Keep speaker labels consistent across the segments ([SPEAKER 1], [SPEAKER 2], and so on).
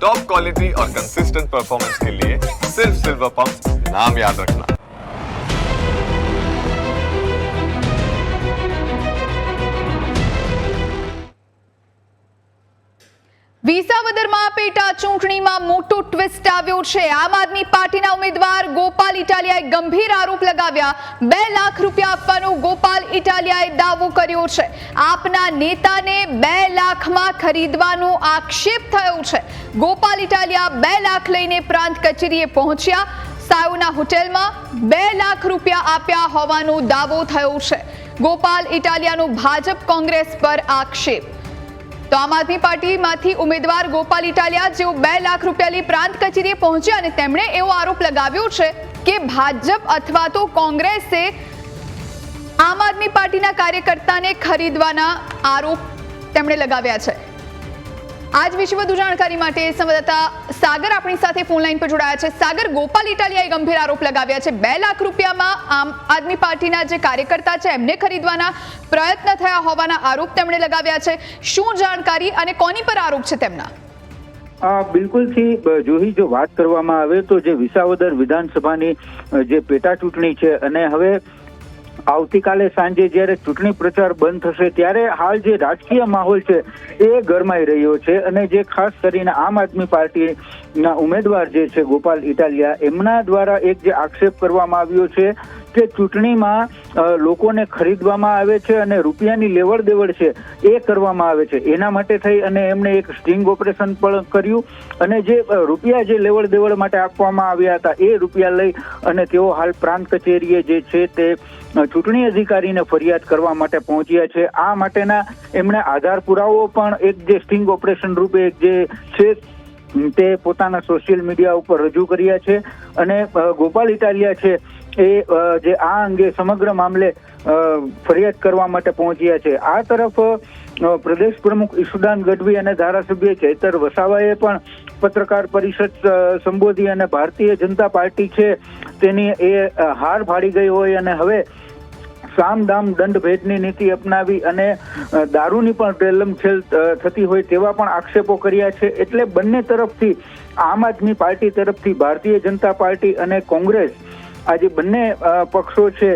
[SPEAKER 1] Top quality और consistent performance के लिए सिर्फ सिल्वर पंप नाम याद रखना
[SPEAKER 2] વિસાવદરમાં પેટા ચૂંટણીમાં મોટો ટ્વિસ્ટ આવ્યો છે આમ આદમી પાર્ટીના ઉમેદવાર ગોપાલ ઇટાલિયાએ ગંભીર આરોપ લગાવ્યા બે લાખ રૂપિયા આપવાનો ગોપાલ ઇટાલિયાએ દાવો કર્યો છે આપના નેતાને બે લાખમાં ખરીદવાનો આક્ષેપ થયો છે ગોપાલ ઇટાલિયા બે લાખ લઈને પ્રાંત કચેરીએ પહોંચ્યા. સાયોના હોટેલમાં બે લાખ રૂપિયા આપ્યા હોવાનો દાવો થયો છે. ગોપાલ ઇટાલિયાનો ભાજપ કોંગ્રેસ પર આક્ષેપ. તો આમ આદમી પાર્ટીમાંથી ઉમેદવાર ગોપાલ ઇટાલિયા જેઓ બે લાખ રૂપિયા લઈ પ્રાંત કચેરીએ પહોંચ્યા અને તેમણે એવો આરોપ લગાવ્યો છે કે ભાજપ અથવા તો કોંગ્રેસે આમ આદમી પાર્ટીના કાર્યકર્તાને ખરીદવાના આરોપ તેમણે લગાવ્યા છે. આજ વિશે વધુ જાણકારી માટે સંવાદદાતા સાગર આપણી સાથે ફોન લાઈન પર જોડાયા છે. સાગર, ગોપાલ ઇટાલિયાએ ગંભીર આરોપ લગાવ્યા છે. બે લાખ રૂપિયામાં આમ આદમી પાર્ટીના જે કાર્યકર્તા છે, એમને ખરીદવાના પ્રયત્ન થયા હોવાના આરોપ તેમણે લગાવ્યા છે. શું જાણકારી અને કોની પર આરોપ છે તેમના?
[SPEAKER 3] બિલકુલથી જોહી, જો વાત કરવામાં આવે તો જે વિસાવદર વિધાનસભાની જે પેટા ચૂંટણી છે અને હવે આવતીકાલે સાંજે જ્યારે ચૂંટણી પ્રચાર બંધ થશે, ત્યારે હાલ જે રાજકીય માહોલ છે એ ગરમાઈ રહ્યો છે અને જે ખાસ કરીને આમ આદમી પાર્ટીના ઉમેદવાર જે છે ગોપાલ ઇટાલિયા, એમના દ્વારા એક જે આક્ષેપ કરવામાં આવ્યો છે કે ચૂંટણીમાં લોકોને ખરીદવામાં આવે છે અને રૂપિયાની લેવડ દેવડ છે એ કરવામાં આવે છે. એના માટે થઈ અને એમણે એક સ્ટિંગ ઓપરેશન પણ કર્યું અને જે રૂપિયા જે લેવડ દેવડ માટે આપવામાં આવ્યા હતા એ રૂપિયા લઈ અને તેઓ હાલ પ્રાંત કચેરીએ જે છે તે ચૂંટણી અધિકારીને ફરિયાદ કરવા માટે પહોંચ્યા છે. આ માટેના એમણે આધાર પુરાવો પણ એક જે સ્ટિંગ ઓપરેશન રૂપે જે છે તે પોતાના સોશિયલ મીડિયા ઉપર રજૂ કર્યા છે અને ગોપાલ ઇટાલિયા છે એ જે આ અંગે સમગ્ર મામલે ફરિયાદ કરવા માટે પહોંચ્યા છે. આ તરફ પ્રદેશ પ્રમુખ ઈશુદાન ગઢવી અને ધારાસભ્ય ચેતર વસાવાએ પણ પત્રકાર પરિષદ સંબોધી અને ભારતીય જનતા પાર્ટી છે તેની એ હાર ફાડી ગઈ હોય અને હવે સામ દામ દંડ ભેદની નીતિ અપનાવી અને દારૂની પણ રેલમછેલ છેલ થતી હોય તેવા પણ આક્ષેપો કર્યા છે. એટલે બંને તરફથી આમ આદમી પાર્ટી તરફથી ભારતીય જનતા પાર્ટી અને કોંગ્રેસ આ જે બંને પક્ષો છે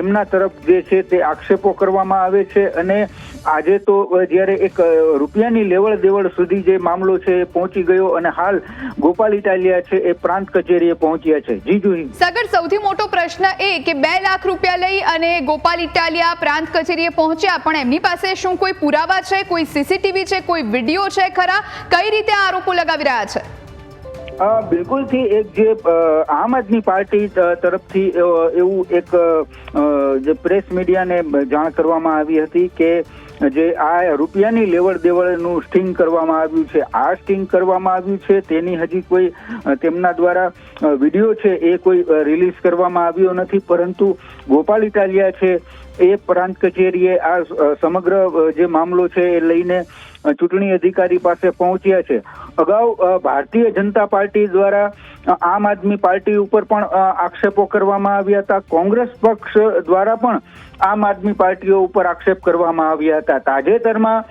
[SPEAKER 3] એમના તરફ જે છે તે આક્ષેપો કરવામાં આવે છે અને આજે તો જ્યારે એક રૂપિયાની લેવડ દેવડ સુધી જે મામલો છે એ પહોંચી ગયો અને હાલ ગોપાલ ઇટાલિયા છે એ પ્રાંત કચેરીએ પહોંચ્યા છે. જી જોઈ
[SPEAKER 2] સાગર, સૌથી મોટો પ્રશ્ન એ કે બે લાખ રૂપિયા લઈ અને ગોપાલ ઇટાલિયા પ્રાંત કચેરીએ પહોંચ્યા, પણ એમની પાસે શું કોઈ પુરાવા છે, કોઈ સીસીટીવી છે, કોઈ વીડિયો છે ખરા? કઈ રીતે આરોપો લગાવી રહ્યા છે?
[SPEAKER 3] બિલકુલથી એક જે આમ આદમી પાર્ટી તરફથી એવું એક જે પ્રેસ મીડિયાને જાણ કરવામાં આવી હતી કે જે આ રૂપિયાની લેવડ દેવડનું સ્ટિંગ કરવામાં આવ્યું છે. આ સ્ટિંગ કરવામાં આવ્યું છે, તેની હજી કોઈ તેમના દ્વારા વીડિયો છે એ કોઈ રિલીઝ કરવામાં આવ્યો નથી. પરંતુ ગોપાલ ઇટાલિયા છે એ પ્રાંત કચેરીએ આ સમગ્ર જે મામલો છે એ લઈને ચૂંટણી અધિકારી પાસે પહોંચ્યા છે. અગાઉ ભારતીય જનતા પાર્ટી દ્વારા આમ આદમી પાર્ટી ઉપર પણ આક્ષેપો કરવામાં આવ્યા હતા. કોંગ્રેસ પક્ષ દ્વારા પણ આમ આદમી પાર્ટીઓ ઉપર આક્ષેપ કરવામાં આવ્યા હતા. તાજેતરમાં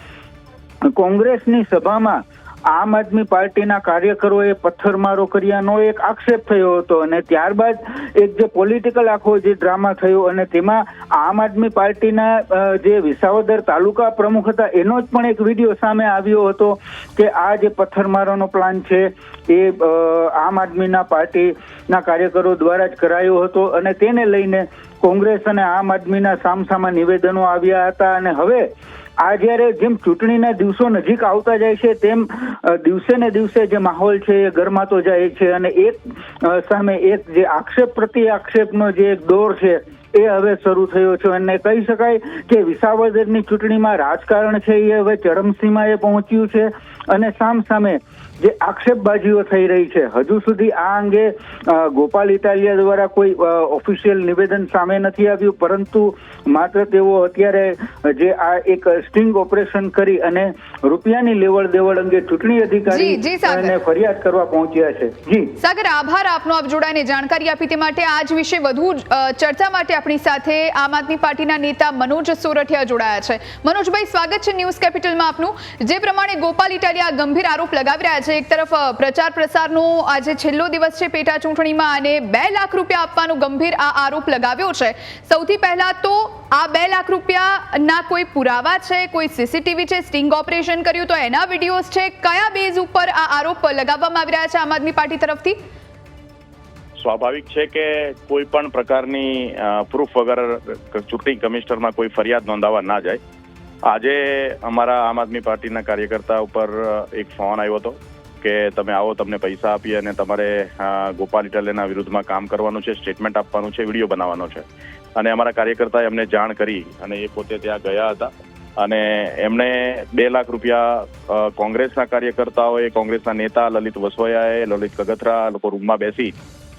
[SPEAKER 3] કોંગ્રેસની સભામાં આમ આદમી પાર્ટીના કાર્યકરોએ પથ્થરમારો કર્યાનો એક આક્ષેપ થયો હતો અને ત્યારબાદ એક જે પોલિટિકલ આખો જે ડ્રામા થયો અને તેમાં આમ આદમી પાર્ટીના જે વિસાવદર તાલુકા પ્રમુખ હતા, એનો જ પણ એક વીડિયો સામે આવ્યો હતો કે આ જે પથ્થરમારોનો પ્લાન છે એ આમ આદમીના પાર્ટીના કાર્યકરો દ્વારા જ કરાયો હતો અને તેને લઈને કોંગ્રેસ અને આમ આદમીના સામસામા નિવેદનો આવ્યા હતા અને હવે આ જ્યારે જેમ ચૂંટણીના દિવસો નજીક આવતા જાય છે, તેમ દિવસે ને દિવસે જે માહોલ છે, એ ગરમાતો જાય છે અને એક સામે એક જે આક્ષેપ પ્રતિ આક્ષેપનો જે એક દોર છે, એ હવે શરૂ થયો છે. અને કહી શકાય કે વિસાવદરની ચૂંટણીમાં રાજકારણ છે, એ હવે ચરમસીમાએ પહોંચ્યું છે. અને સામ સામે જે આક્ષેપબાજીઓ થઈ રહી છે હજુ સુધી આ અંગે ગોપાલ ઇટાલિયા દ્વારા કોઈ ઓફિશિયલ નિવેદન સામે નથી આવ્યું પરંતુ માત્ર તેઓ અત્યારે જે આ એક સ્ટિંગ ઓપરેશન કરી અને રૂપિયાની લેવડ દેવડ અંગે ચૂંટણી અધિકારી અને ફરિયાદ કરવા પહોંચ્યા છે. જી.
[SPEAKER 2] સાગર આભાર આપનો આપ જોડાઈને જાણકારી આપી તે માટે. આજ વિશે વધુ ચર્ચા માટે આપણી સાથે આમ આદમી પાર્ટીના નેતા મનોજ સોરઠિયા જોડાયા છે. મનોજભાઈ સ્વાગત છે ન્યૂઝ કેપિટલમાં આપનું. જે પ્રમાણે ગોપાલ ઇટાલિયા ઇટાલિયા ગંભીર આરોપ લગાવી રહ્યા છે. એક તરફ પ્રચાર પ્રસારનો આજે છેલ્લો દિવસ છે પેટા ચૂંટણીમાં અને બે લાખ રૂપિયા આપવાનો ગંભીર આ આરોપ લગાવ્યો છે. સૌથી પહેલા તો આ બે લાખ રૂપિયાના કોઈ પુરાવા છે, કોઈ સીસીટીવી છે, સ્ટિંગ ઓપરેશન કર્યું તો એના વિડીયોઝ છે. કયા બેઝ ઉપર આ આરોપ લગાવવામાં આવી રહ્યા છે આમ આદમી પાર્ટી તરફથી?
[SPEAKER 4] સ્વાભાવિક છે કે કોઈ પણ પ્રકારની પ્રૂફ વગર ચૂંટણી કમિશનરમાં કોઈ ફરિયાદ નોંધાવા ના જાય. આજે અમારા આમ આદમી પાર્ટીના કાર્યકર્તા ઉપર એક ફોન આવ્યો હતો કે તમે આવો, તમને પૈસા આપીએ અને તમારે ગોપાલ ઇટાલિયાના વિરુદ્ધમાં કામ કરવાનું છે, સ્ટેટમેન્ટ આપવાનું છે, વીડિયો બનાવવાનો છે. અને અમારા કાર્યકર્તાએ અમને જાણ કરી અને એ પોતે ત્યાં ગયા હતા. અને એમણે બે લાખ રૂપિયા કોંગ્રેસના કાર્યકર્તાઓએ, કોંગ્રેસના નેતા લલિત વસોયાએ લલિત કગથરા લોકો રૂમમાં બેસી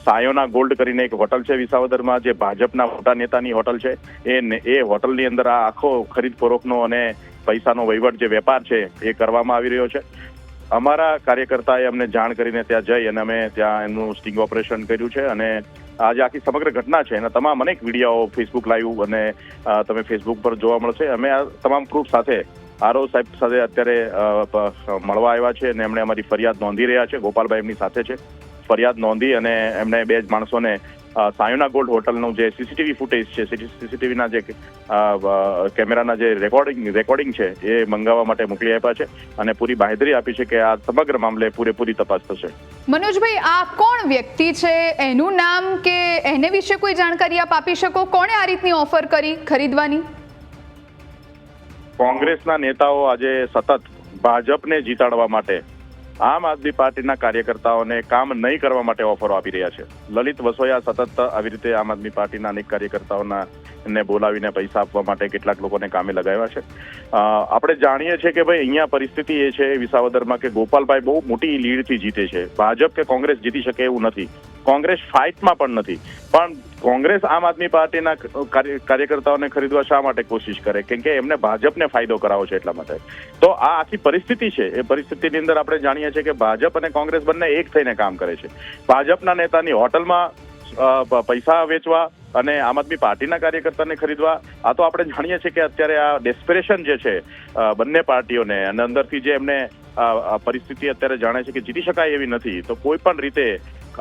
[SPEAKER 4] સાયોના ગોલ્ડ કરીને એક હોટલ છે વિસાવદરમાં, જે ભાજપના મોટા નેતાની હોટલ છે. એ એ હોટલની અંદર આ આખો ખરીદ ફરોખનો અને પૈસાનો વહીવટ જે વેપાર છે એ કરવામાં આવી રહ્યો છે. અમારા કાર્યકર્તાએ અમને જાણ કરીને ત્યાં જઈ અને અમે ત્યાં એમનું સ્ટિંગ ઓપરેશન કર્યું છે અને આજે આખી સમગ્ર ઘટના છે. એના તમામ અનેક વીડિયો ફેસબુક લાઈવ અને તમે ફેસબુક પર જોવા મળશે. અમે આ તમામ પ્રૂફ સાથે, આરઓ સાહેબ સાથે અત્યારે મળવા આવ્યા છે અને એમણે અમારી ફરિયાદ નોંધી રહ્યા છે. ગોપાલભાઈ એમની સાથે છે. ફરિયાદ નોંધી અને એમણે બે જ માણસોને સાયોના ગોલ્ડ હોટલનું જે સીસીટીવી ફૂટેજ છે સીસીટીવીના જે કેમેરાના જે રેકોર્ડિંગ રેકોર્ડિંગ છે એ મંગાવવા માટે મોકલી આપ્યા છે અને પૂરી બાંહેધરી આપી છે કે આ સમગ્ર મામલે પૂરેપૂરી તપાસ થશે.
[SPEAKER 2] મનોજભાઈ આ કોણ વ્યક્તિ છે? એનું નામ કે એને વિશે કોઈ જાણકારી આપ આપી શકો? કોણે આ રીતની ઓફર કરી ખરીદવાની?
[SPEAKER 4] કોંગ્રેસના નેતાઓ આજે સતત ભાજપને જીતાડવા માટે આમ આદમી પાર્ટીના કાર્યકર્તાઓને કામ નહીં કરવા માટે ઓફરો આપી રહ્યા છે. લલિત વસોયા સતત આવી રીતે આમ આદમી પાર્ટીના અનેક કાર્યકર્તાઓના ને બોલાવીને પૈસા આપવા માટે કેટલાક લોકોને કામે લગાવ્યા છે. આપણે જાણીએ છીએ કે ભાઈ અહીંયા પરિસ્થિતિ એ છે વિસાવદરમાં કે ગોપાલભાઈ બહુ મોટી લીડથી જીતે છે. ભાજપ કે કોંગ્રેસ જીતી શકે એવું નથી. કોંગ્રેસ ફાઇટમાં પણ નથી. પણ કોંગ્રેસ આમ આદમી પાર્ટીના કાર્યકર્તાઓને ખરીદવા શા માટે કોશિશ કરે? કેમ કે એમને ભાજપને ફાયદો કરાવો છે એટલા માટે. તો આ આખી પરિસ્થિતિ છે. એ પરિસ્થિતિની અંદર આપણે જાણીએ છીએ કે ભાજપ અને કોંગ્રેસ બંને એક થઈને કામ કરે છે. ભાજપના નેતાની હોટલમાં પૈસા વેચવા અને આમ આદમી પાર્ટીના કાર્યકર્તાને ખરીદવા, આ તો આપણે જાણીએ છીએ કે અત્યારે આ ડેસ્પિરેશન જે છે બંને પાર્ટીઓને અને અંદરથી જે એમને પરિસ્થિતિ અત્યારે જાણે છે કે જીતી શકાય એવી નથી, તો કોઈ પણ રીતે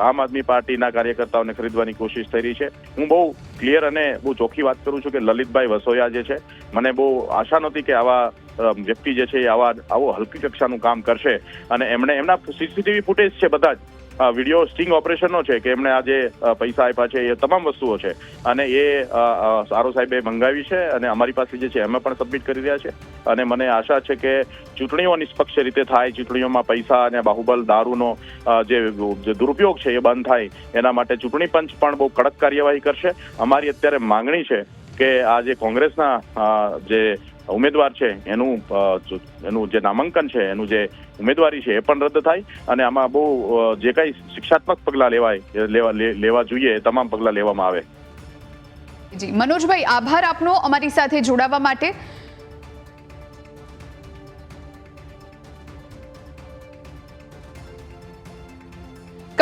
[SPEAKER 4] આમ આદમી પાર્ટીના કાર્યકર્તાઓને ખરીદવાની કોશિશ થઈ રહી છે. હું બહુ ક્લિયર અને બહુ ચોખ્ખી વાત કરું છું કે લલિતભાઈ વસોયા જે છે, મને બહુ આશા નહોતી કે આવા વ્યક્તિ જે છે એ આવા, આવો હલકી કક્ષાનું કામ કરશે. અને એમણે એમના સીસીટીવી ફૂટેજ છે બધા જ. વીડિયો સ્ટિંગ ઓપરેશનનો છે કે એમણે આ જે પૈસા આપ્યા છે, એ તમામ વસ્તુઓ છે. અને એ સારો સાહેબે મંગાવી છે અને અમારી પાસે જે છે અમે પણ સબમિટ કરી રહ્યા છે. અને મને આશા છે કે ચૂંટણીઓ નિષ્પક્ષ રીતે થાય, ચૂંટણીઓમાં પૈસા અને બાહુબલ દારૂનો જે દુરુપયોગ છે એ બંધ થાય, એના માટે ચૂંટણી પંચ પણ બહુ કડક કાર્યવાહી કરશે. અમારી અત્યારે માંગણી છે કે આ જે કોંગ્રેસના જે ઉમેદવાર છે, એનું એનું જે નામાંકન છે, એનું જે ઉમેદવારી છે, એ પણ રદ થાય અને આમાં બહુ જે કાંઈ શિક્ષાત્મક પગલાં લેવાય લેવા લેવા જોઈએ તમામ પગલાં લેવામાં આવે.
[SPEAKER 2] જી, મનોજભાઈ, આભાર આપનો અમારી સાથે જોડાવા માટે.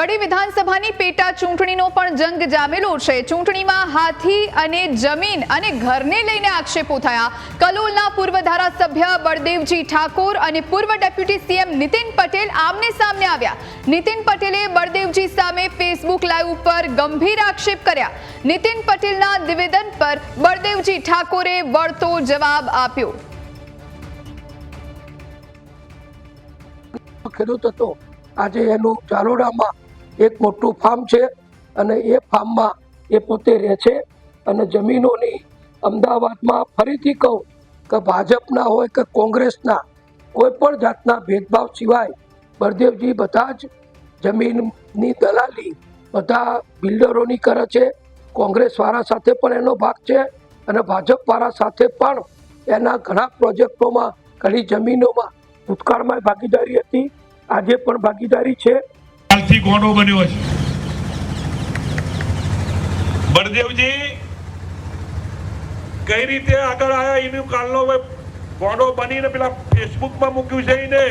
[SPEAKER 2] કડી વિધાનસભાની પેટા ચૂંટણીનો પણ જંગ જામેલો છે. ચૂંટણીમાં હાથી અને જમીન અને ઘરને લઈને આક્ષેપો થયા. કલોલના પૂર્વ ધારાસભ્ય બળદેવજી ઠાકોર અને પૂર્વ ડેપ્યુટી સીએમ નીતિન પટેલ આમને સામને આવ્યા. નીતિન પટેલે બળદેવજી સામે ફેસબુક લાઈવ ઉપર ગંભીર આક્ષેપ કર્યા. નીતિન પટેલના નિવેદન પર બળદેવજી ઠાકોરે વળતો જવાબ આપ્યો.
[SPEAKER 5] ખેડૂત હતો. આજે એનું ચારોડામાં એક મોટું ફાર્મ છે અને એ ફાર્મમાં એ પોતે રહે છે. અને જમીનોની અમદાવાદમાં ફરીથી કહું કે ભાજપના હોય કે કોંગ્રેસના કોઈ પણ જાતના ભેદભાવ સિવાય બળદેવજી બધા જ જમીનની દલાલી બધા બિલ્ડરોની કરે છે. કોંગ્રેસવાળા સાથે પણ એનો ભાગ છે અને ભાજપવાળા સાથે પણ એના ઘણા પ્રોજેક્ટોમાં ઘણી જમીનોમાં ભૂતકાળમાં ભાગીદારી હતી. આજે પણ ભાગીદારી છે.
[SPEAKER 6] ગોંડો બન્યો છે. બળદેવજી, કઈ રીતે આગળ આવ્યા એનું કાલનો ગોંડો બનીને પેલા ફેસબુકમાં મૂક્યું છે એને.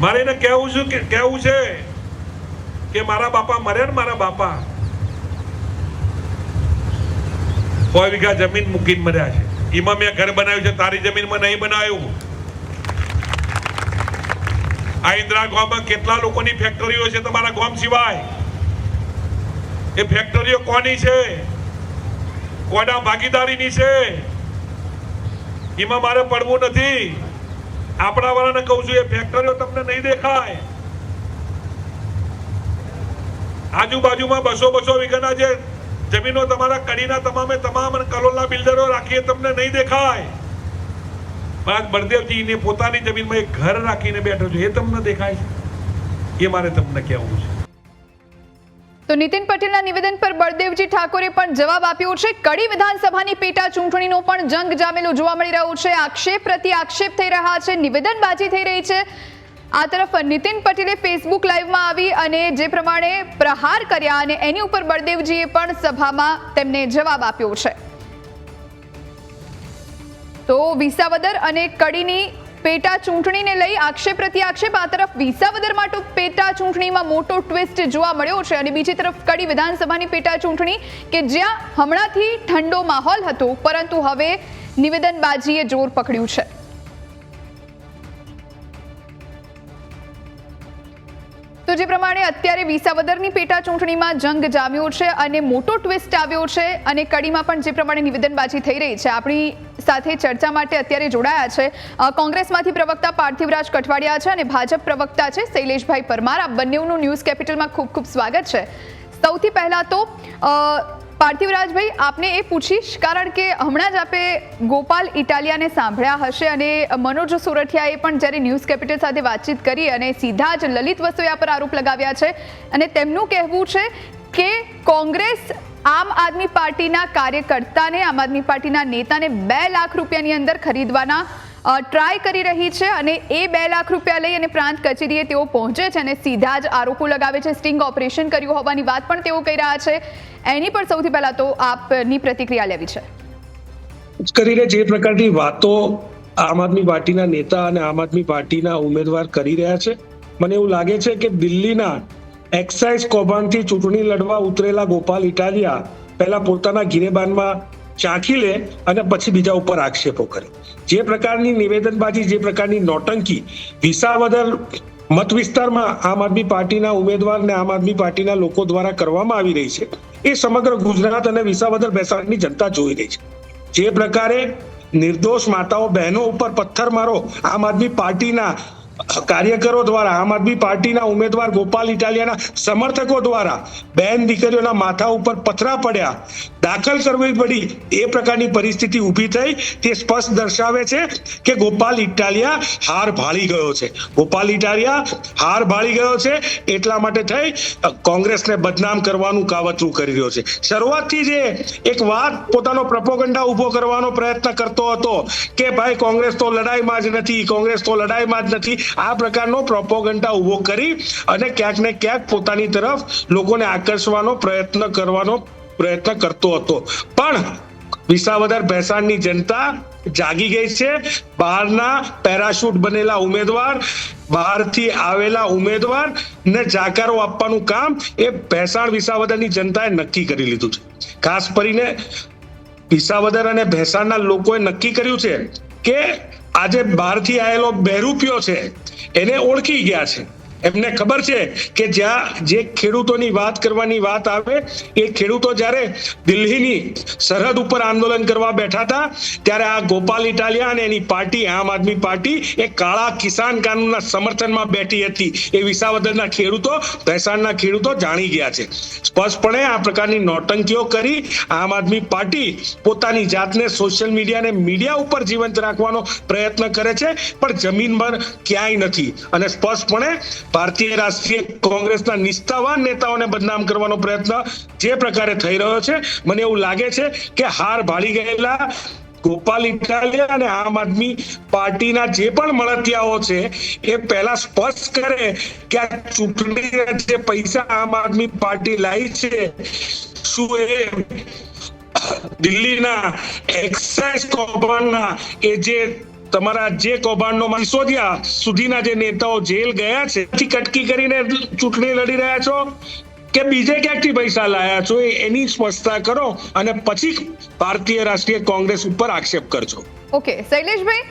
[SPEAKER 6] મારે એને કહેવું છું કે કહેવું છે કે મારા બાપા મર્યા ને મારા બાપા. કોઈ વીઘા જમીન મૂકીને મર્યા છે. એમાં મેં ઘર બનાવ્યું છે, તારી જમીનમાં નહીં બનાવ્યું. આ ઇન્દ્રા ગામમાં કેટલા લોકોની ફેક્ટરીઓ છે તમારા ગામ સિવાય? એ ફેક્ટરીઓ કોની છે? કોના ભાગીદારીની છે? એમાં મારે પડવું નથી. આપણા વાળાને કહું છું, એ ફેક્ટરીઓ તમને નહીં દેખાય. આજુબાજુમાં બસો બસો વીઘાના જે જમીનો તમારા કડીના તમામે તમામ કલોલના બિલ્ડરો રાખીએ, તમને નહીં દેખાય. પણ આજ બળદેવજી ને પોતાની જમીનમાં એક ઘર રાખીને બેઠો છે. એ તમને દેખાય છે? એ મારે તમને કહેવું છે.
[SPEAKER 2] તો નીતિન પટેલના નિવેદન પર બળદેવજી ઠાકોરે પણ જવાબ આપ્યો છે. કડી વિધાનસભાની પેટા ચૂંટણીનો પણ જંગ જામેલો જોવા મળી રહ્યો છે. આક્ષેપ પ્રતિ આક્ષેપ થઈ રહ્યા છે. નિવેદનબાજી થઈ રહી છે. આ તરફ નીતિન પટેલે ફેસબુક લાઈવમાં આવી અને જે પ્રમાણે પ્રહાર કર્યા અને એની ઉપર બળદેવજીએ પણ સભામાં તેમને જવાબ આપ્યો છે. તો વિસાવદર અને કડીની પેટા ચૂંટણીને લઈ આક્ષેપ પ્રતિ આક્ષેપ. આ તરફ વિસાવદરમાં પેટા ચૂંટણીમાં મોટો ટ્વિસ્ટ જોવા મળ્યો છે અને બીજી તરફ કડી વિધાનસભાની પેટા ચૂંટણી કે જ્યાં હમણાંથી ઠંડો માહોલ હતો, પરંતુ હવે નિવેદનબાજીએ જોર પકડ્યું છે. તો જે પ્રમાણે અત્યારે વિસાવદરની પેટા ચૂંટણીમાં જંગ જામ્યો છે અને મોટો ટ્વિસ્ટ આવ્યો છે અને કડીમાં પણ જે પ્રમાણે નિવેદનબાજી થઈ રહી છે, આપણી સાથે ચર્ચા માટે અત્યારે જોડાયા છે. કોંગ્રેસમાંથી પ્રવક્તા પાર્થિવરાજ કઠવાડિયા છે અને ભાજપ પ્રવક્તા છે શૈલેષભાઈ પરમાર. આ બંનેનું ન્યૂઝ કેપિટલમાં ખૂબ ખૂબ સ્વાગત છે. સૌથી પહેલાં તો પાર્થિવરાજભાઈ, આપને એ પૂછીશ, કારણ કે હમણાં જ આપે ગોપાલ ઇટાલિયાને સાંભળ્યા હશે અને મનોજ સુરઠિયાએ પણ જ્યારે ન્યૂઝ કેપિટલ સાથે વાતચીત કરી અને સીધા જ લલિત વસોયા પર આરોપ લગાવ્યા છે, અને તેમનું કહેવું છે કે કોંગ્રેસ આમ આદમી પાર્ટીના કાર્યકર્તાને, આમ આદમી પાર્ટીના નેતાને બે લાખ રૂપિયાની અંદર ખરીદવાના ટ્રાય કરી રહી છે અને એ બે લાખ રૂપિયા લઈ અને પ્રાંત કચેરીએ તેઓ પહોંચે છે અને સીધા જ આરોપો લગાવે છે. સ્ટિંગ ઓપરેશન કર્યું હોવાની વાત પણ તેઓ કહી રહ્યા છે. એની પર સૌથી પહેલા તો આપની પ્રતિક્રિયા લેવી છે.
[SPEAKER 7] કરીને જે પ્રકારની વાતો આમ આદમી પાર્ટીના નેતા અને આમ આદમી પાર્ટીના ઉમેદવાર કરી રહ્યા છે, મને એવું લાગે છે કે દિલ્હીના એક્સાઇઝ કૌભાંડથી ચૂંટણી લડવા ઉતરેલા ગોપાલ ઇટાલિયા પહેલા પોતાના ગિરેબાનમાં ચાખી લે અને પછી બીજા ઉપર આક્ષેપો કરે. જે પ્રકારની નિવેદનબાજી, જે પ્રકારની નોટંકી વિસાવદર મત વિસ્તારમાં આમ આદમી પાર્ટીના ઉમેદવાર ને આમ આદમી પાર્ટીના લોકો દ્વારા કરવામાં આવી રહી છે, એ સમગ્ર ગુજરાત અને વિસાવદર બેસાડની જનતા જોઈ રહી છે. જે પ્રકારે નિર્દોષ માતાઓ બહેનો ઉપર પથ્થરમારો આમ આદમી પાર્ટીના કાર્યકરો દ્વારા, આમ આદમી પાર્ટીના ઉમેદવાર ગોપાલ ઇટાલિયાના સમર્થકો દ્વારા બેન દીકરીઓના માથા ઉપર પથરા પડ્યા. દાખલ કરવી પડી, એ પ્રકારની પરિસ્થિતિ ઊભી થઈ. તે સ્પષ્ટ દર્શાવે છે કે ગોપાલ ઇટાલિયા હાર ભાળી ગયો છે. ગોપાલ ઇટાલિયા હાર ભાળી ગયો છે, એટલા માટે થઈ કોંગ્રેસને બદનામ કરવાનું કાવતરું કરી રહ્યો છે. શરૂઆતથી જે એક વાત પોતાનો પ્રપોગંડા ઊભો કરવાનો પ્રયત્ન કરતો હતો કે ભાઈ કોંગ્રેસ તો લડાઈમાં જ નથી, કોંગ્રેસ તો લડાઈમાં જ નથી. આ પ્રકારનો પ્રોપોગંડા ઊભો કરી અને ક્યાંક ને ક્યાંક પોતાની તરફ લોકોને આકર્ષવાનો પ્રયત્ન કરવાનો પ્રયત્ન કરતો હતો. પણ વિસાવદર ભેસાણની જનતા જાગી ગઈ છે. બહારના પેરાશૂટ બનેલા ઉમેદવાર, બહારથી આવેલા ઉમેદવાર ને જાકારો આપવાનું કામ એ ભેસાણ વિસાવદરની જનતાએ નક્કી કરી લીધું છે. ખાસ કરીને વિસાવદર અને ભેસાણના લોકોએ નક્કી કર્યું છે કે આજે બહારથી આવેલો બેરૂપિયો છે એને ઓળખી ગયા છે. એમને ખબર છે કે જ્યાં જે ખેડૂતોની વાત કરવાની વાત આવે, એ ખેડૂતો જ્યારે દિલ્હીની સરહદ ઉપર આંદોલન કરવા બેઠા હતા, ત્યારે આ ગોપાલ ઇટાલિયા અને એની પાર્ટી, આમ આદમી પાર્ટી, એ કાળા કિસાન કાનૂનના સમર્થનમાં બેઠી હતી. એ વિસાવદરના ખેડૂતો, ભેસાણના ખેડૂતો જાણી ગયા છે. સ્પષ્ટપણે આ પ્રકારની નોટંકીઓ કરી આમ આદમી પાર્ટી પોતાની જાતને સોશિયલ મીડિયાને મીડિયા ઉપર જીવંત રાખવાનો પ્રયત્ન કરે છે, પણ જમીન પર ક્યાંય નથી. અને સ્પષ્ટપણે ભારતીય રાષ્ટ્રીય કોંગ્રેસના નિષ્ઠાવાન નેતાઓને બદનામ કરવાનો પ્રયત્ન જે પ્રકારે થઈ રહ્યો છે, મને એવું લાગે છે કે હાર ભાળી ગયેલા ગોપાલ ઇટાલિયા અને આમ આદમી પાર્ટીના જે પણ મળતિયાઓ છે, એ પહેલા સ્પષ્ટ કરે કે આ ચૂંટણીના જે પૈસા આમ આદમી પાર્ટી લાવી છે, શું એ દિલ્હીના એક્સાઇઝ કૌભાંડના એ જે તમારા જે કૌભાંડનો સિસોદિયા સુધીના જે નેતાઓ જેલ ગયા છે થી કટકી કરીને ચૂંટણી લડી રહ્યા છો? કે બીજે ક્યાંકથી પૈસા લાયા છો એની સ્પષ્ટતા કરો અને પછી ભારતીય રાષ્ટ્રીય કોંગ્રેસ ઉપર આક્ષેપ કરજો.
[SPEAKER 2] ઓકે, શૈલેષભાઈ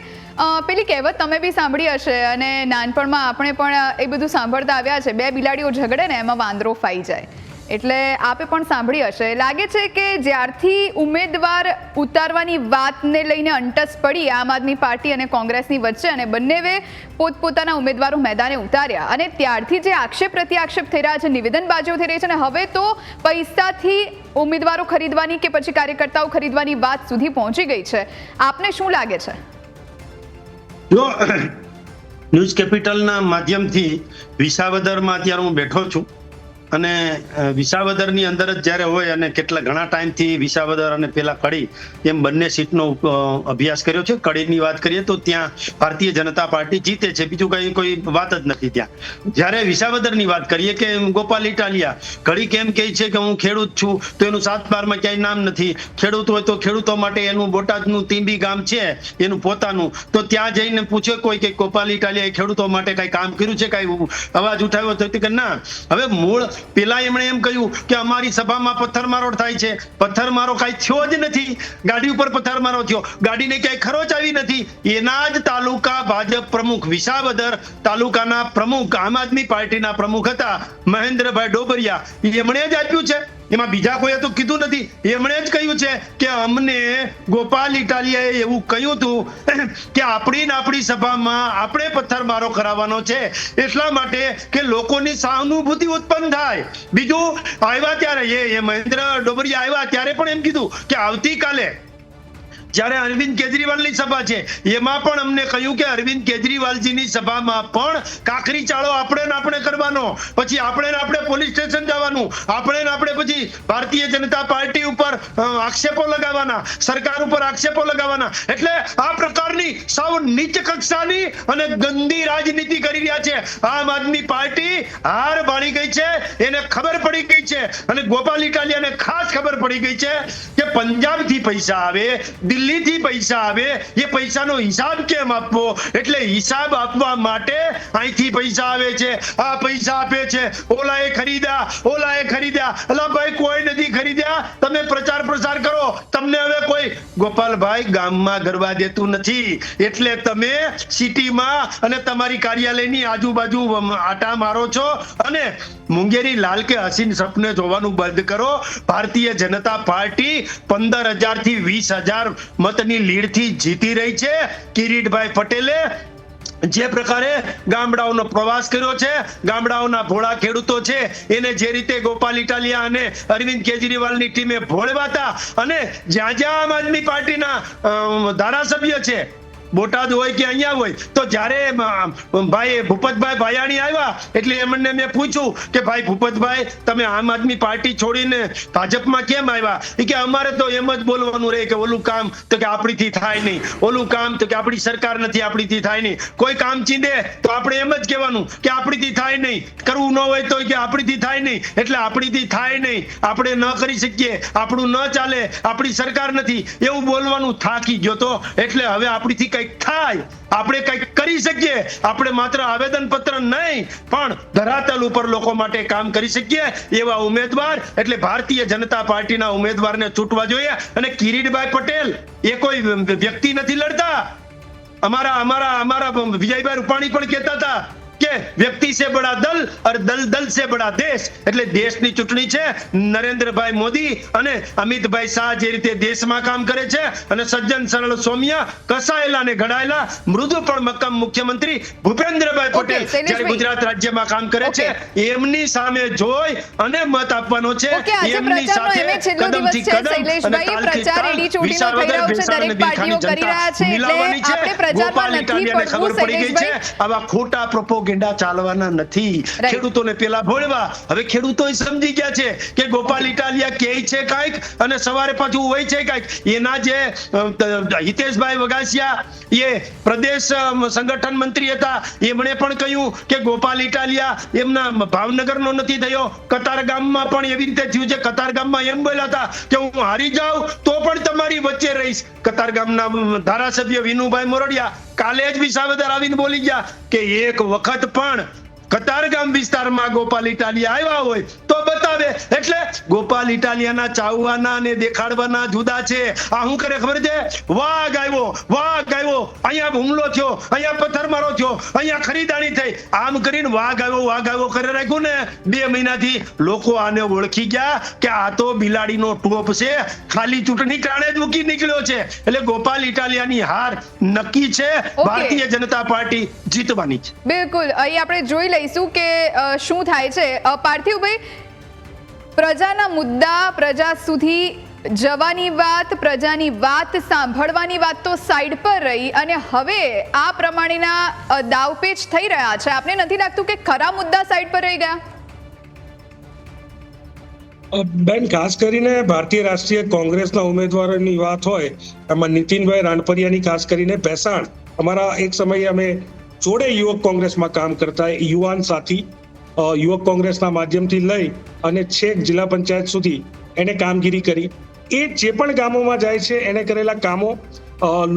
[SPEAKER 2] પેલી કહેવત તમે બી સાંભળી હશે અને નાનપણમાં આપણે પણ એ બધું સાંભળતા આવ્યા છે. બે બિલાડીઓ ઝઘડે ને એમાં વાંદરો ફાઈ જાય. એટલે આપે પણ સાંભળી હશે. લાગે છે કે જ્યારથી ઉમેદવાર ઉતારવાની વાતને લઈને અંટસ પડી આમ આદમી પાર્ટી અને કોંગ્રેસની વચ્ચે અને બંનેવે પોતપોતાના ઉમેદવારો મેદાને ઉતાર્યા અને ત્યારથી જે આક્ષેપ પ્રતિ આક્ષેપ થઈ રહ્યા છે નિવેદનબાજીઓ થઈ રહી છે અને હવે તો પૈસાથી ઉમેદવારો ખરીદવાની કે પછી કાર્યકર્તાઓ ખરીદવાની વાત સુધી પહોંચી ગઈ છે. આપને શું લાગે છે?
[SPEAKER 8] ન્યૂઝ કેપિટલના માધ્યમથી વિસાવદરમાં અત્યારે હું બેઠો છું. અને વિસાવદર વિસાવદરની અંદર જ જ્યારે હોય અને કેટલા ઘણા ટાઈમથી વિસાવદર અને પેલા કડી એમ બંને સીટનો અભ્યાસ કર્યો છે. કડીની વાત કરીએ તો ત્યાં ભારતીય જનતા પાર્ટી જીતે છે. બીજું કઈ, કોઈ વાત જ નથી ત્યાં. જ્યારે વિસાવદરની વાત કરીએ કે ગોપાલ ઇટાલિયા, કડી કેમ કહે છે કે હું ખેડૂત છું, તો એનું સાત બારમાં ક્યાંય નામ નથી. ખેડૂત હોય તો ખેડૂતો માટે એનું બોટાદનું તીંબી ગામ છે, એનું પોતાનું. તો ત્યાં જઈને પૂછે કોઈ કે ગોપાલ ઇટાલિયાએ ખેડૂતો માટે કઈ કામ કર્યું છે, કઈ અવાજ ઉઠાવ્યો તો કે ના. હવે મૂળ પેલા એમણે એમ કહ્યું કે અમારી સભામાં પથ્થરમારો થાય છે. પથ્થરમારો કાંઈ થયો જ નથી. ગાડી ઉપર પથ્થરમારો થયો. ગાડીને ક્યાંય ખરોચ આવી નથી. એના જ તાલુકા ભાજપ પ્રમુખ વિસાવદર તાલુકાના પ્રમુખ, આમ આદમી પાર્ટીના પ્રમુખ હતા, મહેન્દ્રભાઈ ડોબરિયા. એમણે જ આપ્યું છે. એમાં બીજા કોઈએ તો કીધું નથી. એમણે જ કહ્યું છે કે અમને ગોપાલ ઇટાલિયાએ એવું કહ્યું હતું કે આપણી ને આપણી સભામાં આપણે પથ્થરમારો કરાવવાનો છે. એટલા માટે કે લોકોની સહાનુભૂતિ ઉત્પન્ન થાય. બીજું, આવ્યા ત્યારે એ મહેન્દ્ર ડોબરિયા આવ્યા ત્યારે પણ એમ કીધું કે આવતીકાલે જ્યારે અરવિંદ કેજરીવાલની સભા છે, એમાં પણ અમને કહ્યું કે અરવિંદ કેજરીવાલજીની સભામાં પણ કાકરી ચાળો આપણે ને આપણે કરવાનો. પછી આપણે ને આપણે પોલીસ સ્ટેશન જવાનું. આપણે ને આપણે પછી ભારતીય જનતા પાર્ટી ઉપર આક્ષેપો લગાવવાના. સરકાર ઉપર આક્ષેપો લગાવવાના. એટલે આ પ્રકારની સૌ નીચ કક્ષાની અને ગંદી રાજનીતિ કરી રહ્યા છે. આમ આદમી પાર્ટી હાર બાળી ગઈ છે, એને ખબર પડી ગઈ છે. અને ગોપાલ ઇટાલિયાને ખાસ ખબર પડી ગઈ છે કે પંજાબથી પૈસા આવે દિલ્હીથી પૈસા આવે, એ પૈસાનો હિસાબ કેમ આપવો? એટલે હિસાબ આપવા માટે અહીંથી પૈસા આવે છે. આ પૈસા આપે છે. ઓલાએ ખરીદ્યા ઓલાએ ખરીદ્યા. અલા ભાઈ, કોઈ નથી ખરીદ્યા. તમે પ્રચાર પ્રસાર કરો. તમને હવે કોઈ ગોપાલભાઈ ગામમાં ગરવા દેતું નથી. એટલે તમે સિટીમાં અને તમારી કાર્યાલયની આજુબાજુ આટા મારો છો અને મુંગેરી લાલ કે હસીન સપને જોવાનું બંધ કરો. ભારતીય જનતા પાર્ટી પંદર હજારથી વીસ હજાર મતની લીડથી જીતી રહી છે. કિરીટભાઈ પટેલે જે પ્રકારે ગામડાઓનો પ્રવાસ કર્યો છે, ગામડાઓના ભોળા ખેડૂતો છે, એને જે રીતે ગોપાલ ઇટાલિયા અને અરવિંદ કેજરીવાલની ટીમે ભોળવાતા અને જ્યાં જ્યાં આમ આદમી પાર્ટીના ધારાસભ્ય છે બોટાદ હોય કે અહીંયા હોય, તો જ્યારે ભાઈ ભૂપતભાઈ ભાયાણી આવ્યા, એટલે એમને મેં પૂછ્યું કે ભાઈ ભૂપતભાઈ, તમે આમ આદમી પાર્ટી છોડીને ભાજપમાં કેમ આવ્યા? એ કે અમારે તો એમ જ બોલવાનું રહે કે ઓલું કામ તો કે આપણીથી થાય નહીં. ઓલું કામ તો કે આપણી સરકાર નથી, આપણીથી થાય નહીં. કોઈ કામ ચીંધે તો આપણે એમ જ કહેવાનું કે આપણીથી થાય નહીં. કરવું ન હોય તો કે આપણીથી થાય નહીં. એટલે આપણીથી થાય નહીં. આપણે ન કરી શકીએ. આપણું ન ચાલે. આપણી સરકાર નથી. એવું બોલવાનું થાકી ગયો તો. એટલે હવે આપણીથી કંઈક થાય, આપણે કંઈક કરી શકીએ. આપણે માત્ર આવેદન પત્ર નહીં, પણ ધરાતલ ઉપર લોકો માટે કામ કરી શકીએ એવા ઉમેદવાર. એટલે ભારતીય જનતા પાર્ટીના ઉમેદવારને ચૂંટવા જોઈએ. અને કિરીટભાઈ પટેલ, એ કોઈ વ્યક્તિ નથી લડતા. અમારા અમારા અમારા વિજયભાઈ રૂપાણી પણ કહેતા હતા વ્યક્તિ સે બડા દલ અર દલ દલ સે બડા દેશ. એટલે દેશની ચૂંટણી છે નરેન્દ્રભાઈ મોદી અને અમિતભાઈ શાહ જે રીતે દેશમાં કામ કરે છે અને સજ્જન સરળ સૌમ્યા કસાયેલા ને ઘડાયેલા મૃદુ પણ મક્કમ મુખ્યમંત્રી ભૂપેન્દ્રભાઈ પટેલ જ્યારે ગુજરાત રાજ્યમાં કામ કરે છે. એમની સામે જોઈ અને મત આપવાનો છે. એમની સાથે કદમથી કદમ અને તાલથી તાલ
[SPEAKER 2] એડી ચોટીનો થઈ
[SPEAKER 8] વિસાવદર, ભેસાણ અને
[SPEAKER 2] દરેક
[SPEAKER 8] ભીખાની
[SPEAKER 2] છે.
[SPEAKER 8] જનતા મિલાવવાની છે. ગોપાલ ઇટાલિયાને ખબર પડી ગઈ છે. આવા ખોટા પ્રોપોગેન્ડા ચાલવાના નથી. ખેડૂતોને પેલા ભોળવા. હવે ખેડૂતો સમજી ગયા છે કે ગોપાલ ઇટાલિયા કે છે કાંઈક અને સવારે પાછું હોય છે કાંઈક. એના જે હિતેશભાઈ વગાસિયા એ પ્રદેશ સંગઠન મંત્રી હતા એમણે પણ કહ્યું કે ગોપાલ ઇટાલિયા એમના ભાવનગરનો નથી થયો. કતાર ગામમાં પણ એવી રીતે થયું છે. કતાર ગામમાં એમ બોલ્યા હતા કે હું હારી જાઉં તો પણ તમારી વચ્ચે રહીશ. કતાર ગામના ધારાસભ્ય વિનુભાઈ મોરડિયા કાલે જ વિસાવદર આવીને બોલી ગયા કે એક વખત પણ કતારગામ વિસ્તારમાં ગોપાલ ઇટાલિયા આવ્યા હોય તો બતાવે. એટલે ગોપાલ ઇટાલિયાના ચાવવાના અને દેખાડવાના જુદા છે. આ શું કરે ખબર છે? વાઘ આવ્યો વાઘ આવ્યો. અહીંયા હુમલો થયો અહીંયા પથ્થરમારો થયો અહીંયા ખરીદાણી થઈ. આમ કરીને વાઘ આવ્યો વાઘ આવ્યો કરે રાખ્યું ને. બે મહિનાથી લોકો આને ઓળખી ગયા કે આ તો બિલાડીનો ટોપ છે. ખાલી ચૂંટણી ટાણે જ મૂકી નીકળ્યો છે. એટલે ગોપાલ ઇટાલિયાની હાર નક્કી છે. ભારતીય જનતા પાર્ટી જીતવાની છે.
[SPEAKER 2] બિલકુલ. અહીં આપણે જોઈ લઈશું કે શું થાય છે? પાર્થિવભાઈ, પ્રજાના મુદ્દા, પ્રજા સુધી જવાની વાત, પ્રજાની વાત સાંભળવાની વાત તો સાઈડ પર રહી અને હવે આ પ્રમાણેના દાવપેચ થઈ રહ્યા છે. આપને નથી લાગતું કે ખરા મુદ્દા સાઈડ પર રહી ગયા?
[SPEAKER 7] બેન, ખાસ કરીને ભારતીય રાષ્ટ્રીય કોંગ્રેસના ઉમેદવારોની વાત હોય, એમાં નીતિનભાઈ રાણપરિયાની ખાસ કરીને ભેસાણ અમારા એક સમયે અમે જોડે યુવક કોંગ્રેસમાં કામ કરતા યુવાન સાથી યુવક કોંગ્રેસના માધ્યમથી લઈ અને છેક જિલ્લા પંચાયત સુધી એને કામગીરી કરી. એ જે પણ ગામોમાં જાય છે, એને કરેલા કામો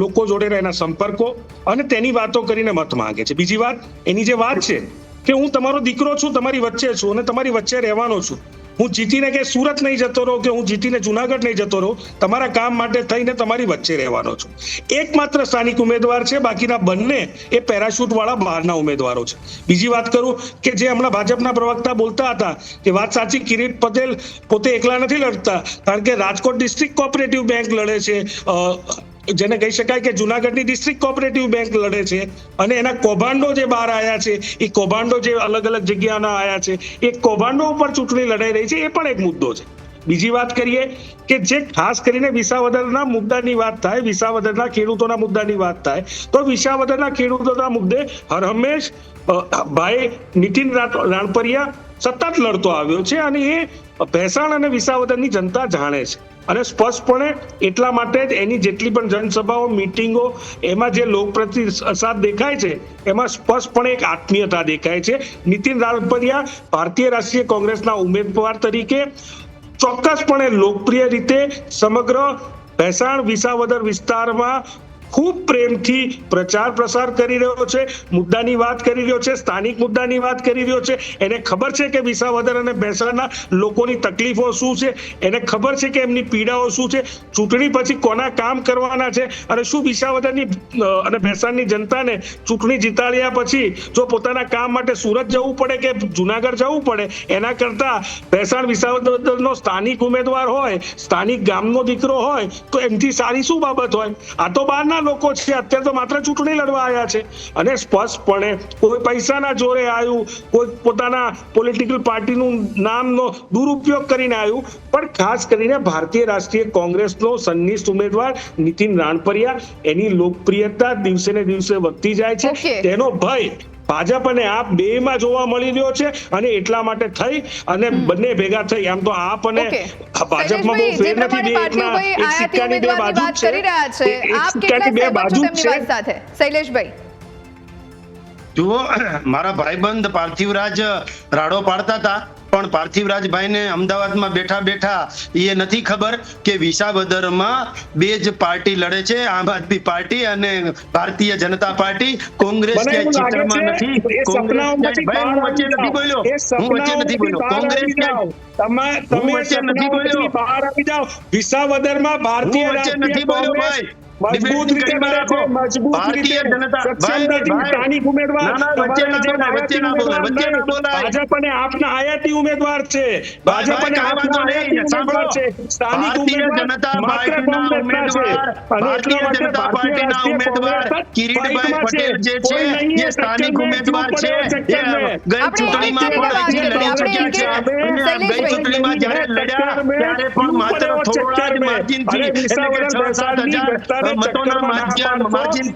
[SPEAKER 7] લોકો જોડે એના સંપર્કો અને તેની વાતો કરીને મત માંગે છે. બીજી વાત, એની જે વાત છે કે હું તમારો દીકરો છું, તમારી વચ્ચે છું અને તમારી વચ્ચે રહેવાનો છું. હું જીતીને કે સુરત નહીં જતો રહું કે હું જીતીને જુનાગઢ નહીં જતો રહું, તમારા કામ માટે થઈને તમારી વચ્ચે રહેવાનો છું. એકમાત્ર સ્થાનિક ઉમેદવાર છે, બાકીના બંને એ પેરાશૂટ વાળા બહારના ઉમેદવારો છે. બીજી વાત કરું કે જે હમણાં ભાજપના પ્રવક્તા બોલતા હતા, કે વાત સાચી, કિરીટ પટેલ પોતે એકલા નથી લડતા, કારણ કે રાજકોટ ડિસ્ટ્રિક્ટ કોઓપરેટિવ બેંક લડે છે જેને કહી શકાય કે જુનાગઢની ડિસ્ટ્રિક્ટ કોઓપરેટિવ બેંક લડે છે અને એના કૌભાંડો જે બહાર આવ્યા છે એ કૌભાંડો જે અલગ અલગ જગ્યાના આવ્યા છે, એ કૌભાંડો ઉપર ચૂંટણી લડાઈ રહી છે, એ પણ એક મુદ્દો છે. બીજી વાત કરીએ કે જે ખાસ કરીને વિસાવદરના મુદ્દાની વાત થાય, વિસાવદરના ખેડૂતોના મુદ્દાની વાત થાય, તો વિસાવદરના ખેડૂતોના મુદ્દે હર હંમેશ ભાઈ નીતિન રાણપરિયા સતત લડતો આવ્યો છે અને એ ભેસાણ અને વિસાવદરની જનતા જાણે છે. અને સ્પષ્ટપણે એટલા માટે જ એની જેટલી પણ જનસભાઓ મીટિંગો એમાં જે લોકપ્રતિસાદ દેખાય છે, એમાં સ્પષ્ટપણે એક આત્મીયતા દેખાય છે. નીતિન રાણપરિયા ભારતીય રાષ્ટ્રીય કોંગ્રેસના ઉમેદવાર તરીકે ચોક્કસપણે લોકપ્રિય રીતે સમગ્ર ભેસાણ વિસાવદર વિસ્તારમાં ખૂબ પ્રેમથી પ્રચાર પ્રસાર કરી રહ્યો છે, મુદ્દાની વાત કરી રહ્યો છે, સ્થાનિક મુદ્દાની વાત કરી રહ્યો છે. એને ખબર છે કે વિસાવદર અને ભેસાણના લોકોની તકલીફો શું છે? એને ખબર છે કે એમની પીડાઓ શું છે? ચૂંટણી પછી કોના કામ કરવાના છે? અને શું વિસાવદરની અને ભેસાણની જનતાને ચૂંટણી જીતાડ્યા પછી જો પોતાના કામ માટે સુરત જવું પડે કે જુનાગઢ જવું પડે, એના કરતા ભેસાણ વિસાવદરનો સ્થાનિક ઉમેદવાર હોય, સ્થાનિક ગામનો દીકરો હોય, તો એમથી સારી શું બાબત હોય? આ તો બહારના લોકો છે. અત્યારે તો માત્ર ચૂંટણી લડવા આવ્યા છે. અને સ્પષ્ટપણે કોઈ પૈસાના જોરે આવ્યું કોઈ પોતાના પોલિટિકલ પાર્ટીનું નામનો દુરુપયોગ કરીને આવ્યું. પણ ખાસ કરીને ભારતીય રાષ્ટ્રીય કોંગ્રેસનો સન્નિષ્ઠ ઉમેદવાર નીતિન રાણપરિયા એની લોકપ્રિયતા દિવસે ને દિવસે વધતી જાય છે. તેનો ભય ભાજપ અને આપ બેમાં જોવા મળી રહ્યો છે અને એટલા માટે થઈ અને બંને ભેગા થઈ. આમ તો આપ અને ભાજપમાં બહુ ફેર નથી. બે એકના એક સિક્કાની બે બાજુ છે. એક- સિક્કાની બે બાજુ છે.
[SPEAKER 2] સાથે? શૈલેષભાઈ.
[SPEAKER 8] જુઓ મારા ભાઈબંધ પાર્થિવરાજ રાડો પાડતા હતા પણ પાર્થિવરાજભાઈને અમદાવાદમાં બેઠા બેઠા એ નથી ખબર કે વિસાવદરમાં બે જ પાર્ટી લડે છે આમ આદમી પાર્ટી અને ભારતીય જનતા પાર્ટી. કોંગ્રેસ ક્યાંય ચિત્રમાં નથી. કોંગ્રેસ ભાઈ, હું વચ્ચે નથી બોલ્યો. હું વચ્ચે નથી બોલ્યો. કોંગ્રેસ
[SPEAKER 7] તમે તમે
[SPEAKER 8] વચ્ચે નથી બોલ્યો.
[SPEAKER 7] બહાર આવી જાઓ. વિસાવદરમાં ભારતીય
[SPEAKER 8] વચ્ચે નથી બોલ્યો, ભાઈ.
[SPEAKER 7] મજબૂત રીતે
[SPEAKER 8] રાખો.
[SPEAKER 7] મજબૂત રીતે સક્ષમ
[SPEAKER 8] ભાઈ,
[SPEAKER 7] સ્થાનિક ઉમેદવાર
[SPEAKER 8] ના, ના, વચ્ચે ના બોલાય, વચ્ચે ના બોલાય.
[SPEAKER 7] ભાજપ અને આપના આયાતી ઉમેદવાર છે ભાજપ અને આપના આયાતી ઉમેદવાર છે સ્થાનિક ઉમેદવાર
[SPEAKER 8] જનતા
[SPEAKER 7] માત્ર કોંગ્રેસના છે. અને એટલા માટે
[SPEAKER 8] પાર્ટીના ઉમેદવાર કિરીટભાઈ પટેલ જે છે, એ સ્થાનિક ઉમેદવાર છે. એ ગઈ ચૂંટણીમાં પણ
[SPEAKER 2] એક
[SPEAKER 8] લડી
[SPEAKER 2] કરીએ.
[SPEAKER 8] છે. અને ગઈ ચૂંટણીમાં જ્યારે લડ્યા ત્યારે પણ માત્ર થોડા જ માર્જિનથી એટલે કે છ સાત હજાર મતોના માર્જિન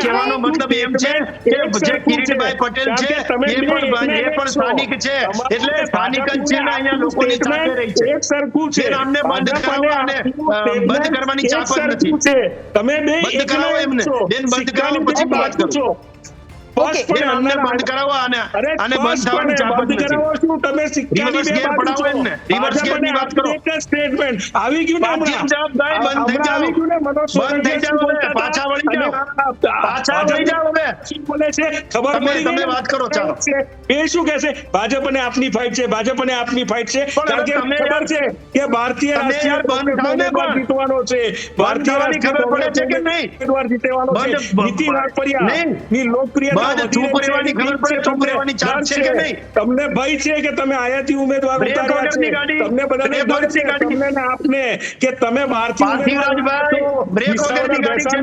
[SPEAKER 8] કહેવાનો મતલબ એમ છે કે જે કિરીટભાઈ પટેલ છે એ પણ એ પણ સ્થાનિક છે એટલે સ્થાનિક જ છે ને અહીંયા લોકોની સાથે રહી છે.
[SPEAKER 7] એક સરખું છે.
[SPEAKER 8] અમને બંધ
[SPEAKER 7] ભાજપ
[SPEAKER 8] કરાવો
[SPEAKER 7] અને
[SPEAKER 8] અને,
[SPEAKER 7] આપનું
[SPEAKER 8] અ,
[SPEAKER 7] statement
[SPEAKER 8] બંધ કરવાની ચાપ નથી.
[SPEAKER 7] તમે બે
[SPEAKER 8] બંધ કરાવો એમને. બેન, બંધ કરાવો પછી
[SPEAKER 7] બધી
[SPEAKER 8] વાત
[SPEAKER 2] ઓકે.
[SPEAKER 8] અમને બંધ કરાવો
[SPEAKER 7] અરે
[SPEAKER 8] બંધ થવાની ચાપ નથી.
[SPEAKER 7] શું તમે સિક્કાની બે બાજુ છો?
[SPEAKER 8] રિવર્સ Reverse ની વાત કરો.
[SPEAKER 7] એક જ statement. આવી ગયું ને હમણાં?
[SPEAKER 8] જવાબદારી બંધ થઈ જાવ
[SPEAKER 7] આવી ગયું ને મનોજ
[SPEAKER 8] બંધ થઈ જાવ હવે. પાછા વળી
[SPEAKER 7] આ-
[SPEAKER 8] પાછા વળી જાવ હવે.
[SPEAKER 7] શું બોલે છે ખબર પડી
[SPEAKER 8] તમે વાત કરો, ચાલો.
[SPEAKER 7] એ શું કહે છે ભાજપ અને આપની ફાઇટ છે ભાજપ અને આપની ફાઇટ છે કારણ કે ખબર છે કે ભારતીય રાષ્ટ્રીય
[SPEAKER 8] બંધ.
[SPEAKER 7] જીતવાનો છે ભારતીય રાષ્ટ્રીય
[SPEAKER 8] ખબર પડે છે કે નહીં?
[SPEAKER 7] ઉમેદવાર જીતવાનો છે નીતિ રાણપરિયા ની લોકપ્રિયતા વધી રહી છે.
[SPEAKER 8] ખબર પડે, છે કે નહીં?
[SPEAKER 7] તમને ભય છે કે તમે આયાથી ઉમેદવાર ઉતાર્યા છે? તમને બધાને ડર છે તમને ને આપને કે તમે બહારથી ઉમેદવાર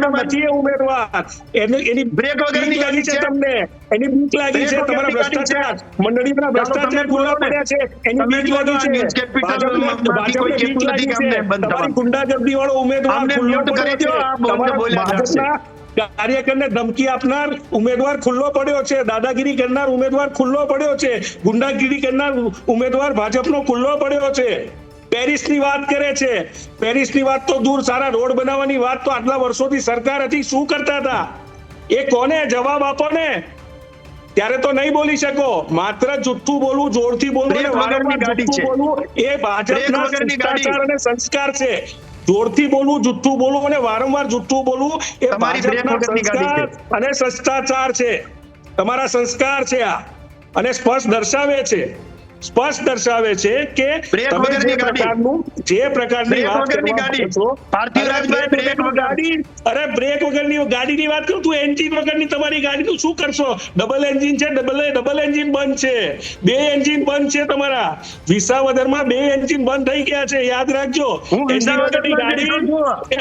[SPEAKER 7] નથી ઉમેદવાર. એની એની
[SPEAKER 8] બ્રેક વગરની ગાડી
[SPEAKER 7] છે. તમને? એની બીક લાગી છે તમારા ભ્રષ્ટાચાર. મંડળીના ભ્રષ્ટાચાર ખુલ્લા પડ્યા છે. એની બીક લાગી છે. ભાજપને- બીક લાગી છે.
[SPEAKER 8] બંધ
[SPEAKER 7] તમારી ગુંડાગર્દી વાળો ઉમેદવાર ખુલ્લો
[SPEAKER 8] કરી
[SPEAKER 7] પડ્યો છે. તમારા
[SPEAKER 8] બોલ્યા
[SPEAKER 7] ભાજપના કાર્યકરને ધમકી આપનાર ઉમેદવાર ખુલ્લો પડ્યો છે. દાદાગીરી કરનાર ઉમેદવાર ખુલ્લો પડ્યો છે. ગુંડાગીરી કરનાર ઉમેદવાર ભાજપનો ખુલ્લો પડ્યો છે. પેરિસની વાત કરે છે. પેરિસની વાત તો દૂર સારા રોડ બનાવવાની વાત તો આટલા વર્ષોથી સરકાર હતી. શું કરતા હતા? એ કોને? જવાબ આપો ને. ત્યારે તો નહીં બોલી શકો. માત્ર જુઠ્ઠું બોલવું જોરથી બોલવું એ ભાજપના. શિષ્ટાચાર અને સંસ્કાર છે. જોરથી બોલવું જુઠ્ઠું બોલવું અને વારંવાર જુઠ્ઠું બોલવું એ સંસ્કાર અને શિષ્ટાચાર છે. તમારા સંસ્કાર છે આ. અને સ્પષ્ટ દર્શાવે છે સ્પષ્ટ દર્શાવે છે કે તમે જે પ્રકારનું જે પ્રકારની વાત
[SPEAKER 8] ગાડી.
[SPEAKER 7] અરે
[SPEAKER 8] બ્રેક
[SPEAKER 7] ગાડી. અરે બ્રેક વગરની ગાડીની વાત કરું તું એન્જિન વગરની તમારી ગાડીનું શું કરશો? ડબલ એન્જિન છે ડબલ ડબલ એન્જિન બંધ છે. બે એન્જિન બંધ છે તમારા. વિસાવદરમાં બે એન્જિન બંધ થઈ ગયા છે યાદ રાખજો. એન્જિન વગરની ગાડી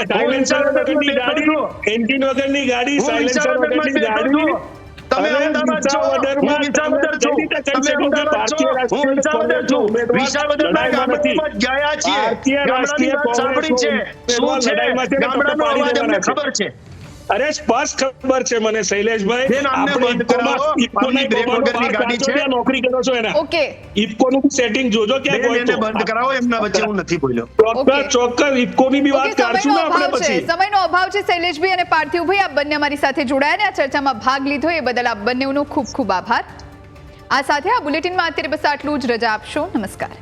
[SPEAKER 7] સાયલેન્સર વગરની ગાડી એન્જિન વગરની ગાડી સાયલેન્સર વગરની ગાડી.
[SPEAKER 8] તમે અમદાવાદ છો. હું વિસાવદર છું.
[SPEAKER 7] તમે
[SPEAKER 8] તમે
[SPEAKER 7] કહી શકો કે
[SPEAKER 8] અમદાવાદ છો. હું વિસાવદર છું. વિસાવદરના ગામડામાં ગયા છીએ. ગામડાની વાત સાંભળી છે. શું
[SPEAKER 7] છે?
[SPEAKER 8] ગામડાનો અવાજ અમને ખબર છે.
[SPEAKER 7] અરે સ્પષ્ટ ખબર છે મને શૈલેષભાઈ.
[SPEAKER 8] બેન, અમને બંધ કરાવો.
[SPEAKER 7] ઇફકોના
[SPEAKER 8] બ્રેક વગરની ગાડી છે.
[SPEAKER 7] નોકરી કરો છો એના?
[SPEAKER 2] ઓકે.
[SPEAKER 7] ઇફકોનું સેટિંગ જોજો
[SPEAKER 8] કે
[SPEAKER 7] તો.
[SPEAKER 8] બંધ કરાવો એમના વચ્ચે હું નથી બોલ્યો.
[SPEAKER 7] ચોક્કસ ચોક્કસ ઇફકો ની
[SPEAKER 2] બી
[SPEAKER 7] વાત
[SPEAKER 2] કરશું
[SPEAKER 7] ને આપણે પછી.
[SPEAKER 2] સમયનો અભાવ છે શૈલેષભાઈ અને પાર્થિવભાઈ આપ બંને અમારી સાથે જોડાયા ને આ ચર્ચામાં ભાગ લીધો એ બદલ આપ બંનેનો ખૂબ ખૂબ આભાર. આ સાથે આ બુલેટિનમાં અત્યારે બસ આટલું જ. રજા આપશો. નમસ્કાર.